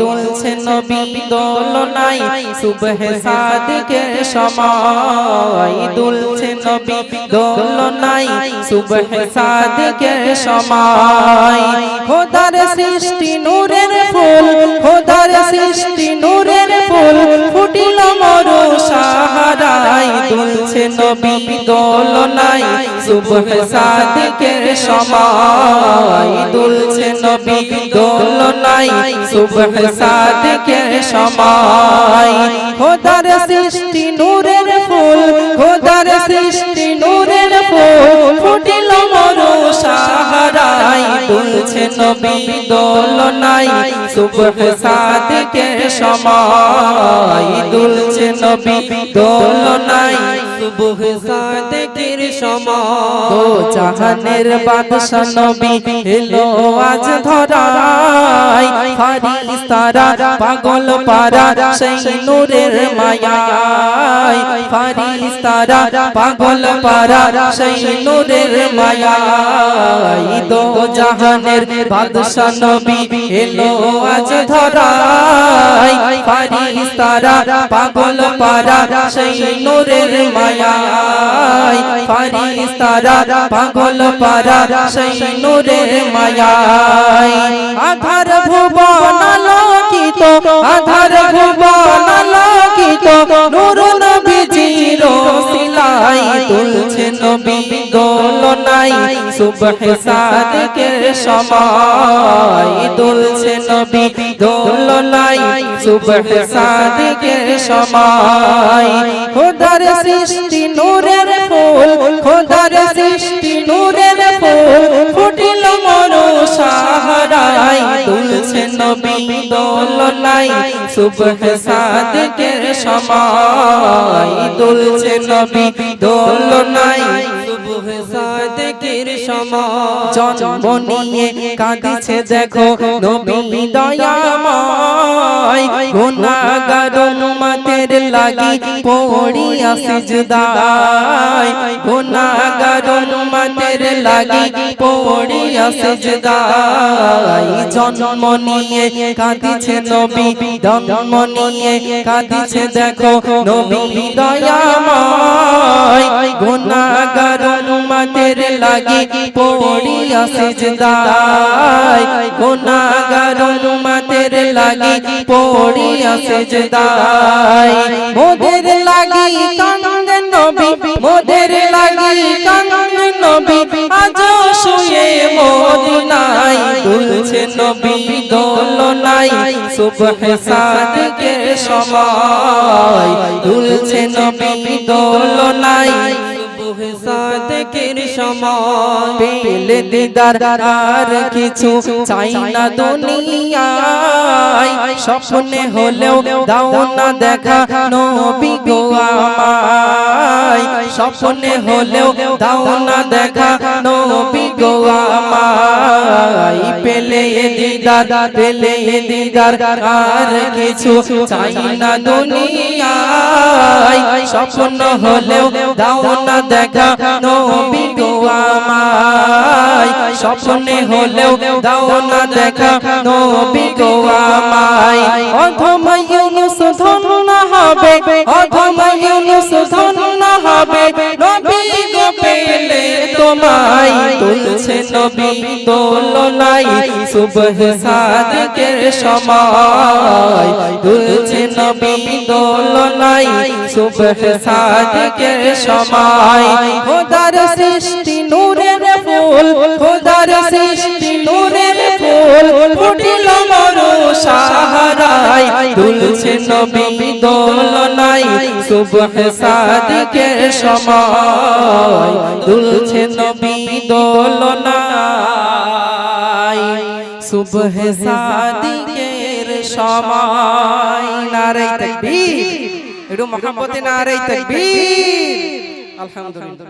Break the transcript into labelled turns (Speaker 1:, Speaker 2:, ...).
Speaker 1: দুলছে নবী দোলনায় সুবহ সাদিকের সময়। দুলছে নবী দোলনায় সুবহ সাদিকের সময়। খোদার সৃষ্টি নূরের ফুল, খোদার সৃষ্টি নূরের ফুল, ফুটিল মরু সাহারায়। দুলছে নবী দোলনায় সুবহ সাদিকের সময়। দুলছে নবী দোলনায় সুবহ সাদিকের সময় খোদার সৃষ্টি নূরের ফুল, খোদার সৃষ্টি নূরের ফুল। ফুটিল মরু সাহারায়, দুলছে নবী দোলনায় সুবহ সাদিকের সময় দুলছে নবী দোলনায় সুবহ সাদিকের সময় ও জাহানের বাদশা নবী, এলো আজ ধরাই ফারিস্তারা পাগল পারা সেই নূরের মায়ায়। ফারিস্তারা পাগল পারা সেই নূরের মায়ায়। জাহানের বাদশা নবী এলো আজ ধরাই ফারিস্তারা পাগল পারা সেই নূরের মায়ায়। ফারিস্তারা পাগল পারা সেই নূরের মায়ায়। আধার সুবহ সাদিকের সময় তুলছে নবী দোলনাই সুবহ সাদিকের সময়। খোদার সৃষ্টি নূরের ফুল, খোদার সৃষ্টি নূরের ফুল, ফুটিল মরু সাহারায় তুলছে নবী দোলনাই সুবহ সাদিকের সময় তুলছে নবী দোলনাই সময় জন্ম নিয়ে কাঁদিছে দেখো নবী দয়াময়। গুনাহগার লাগি লাগি জন্ম নিয়ে কাঁদিছে নবী, জন্ম নিয়ে কাঁদিছে দেখো নবী দয়াময়। উম্মতের লাগি পড়িয়া সিজদায় গুনাহগার উম্মতের লাগি পড়িয়া সিজদায় মোদের লাগি কান্দে নবী, মোদের লাগি কান্দে নবী আজ শুয়ে মদিনায়। দুলছে নবী দোলনায় সুবহ সাদিকের সময়। দুলছে নবী দোলনায় সুবহ সাদিকের সময় পেলে দিদার আর কিছু চাই না দুনিয়ায়। স্বপ্নে হলেও দাও না দেখা নবী গো আমায়। স্বপ্নে হলেও দাও না দেখা নবী গো আমায়। পেলে দিদার পেলে দিদার, আর কিছু চাই না দুনিয়ায়। স্বপ্ন হলেও দাও না দেখা নবী গো আমায়। স্বপ্নে হলেও দাও না দেখা নবী গো আমায়। অধম ইউনুস ধন্য হবে, অধম ইউনুস তোমায় তুলছে নবী দোলনাই সুবহ সাদিকের সময়। তুলছে নবী দোলনাই সুবহ সাদিকের সময়। খোদার সৃষ্টি নূরের ফুল, খোদার সৃষ্টি নূরের ফুল, ফুটিল মরু সাহারায়। তুলছে নবী দোলনাই সুবহ সাদিকের সময়, দুলছে নবী দোলনাই সুবহ সাদিকের সময় নারে তাকবীর। একটু মহাপতি নারে তাকবীর। আলহামদুলিল্লাহ।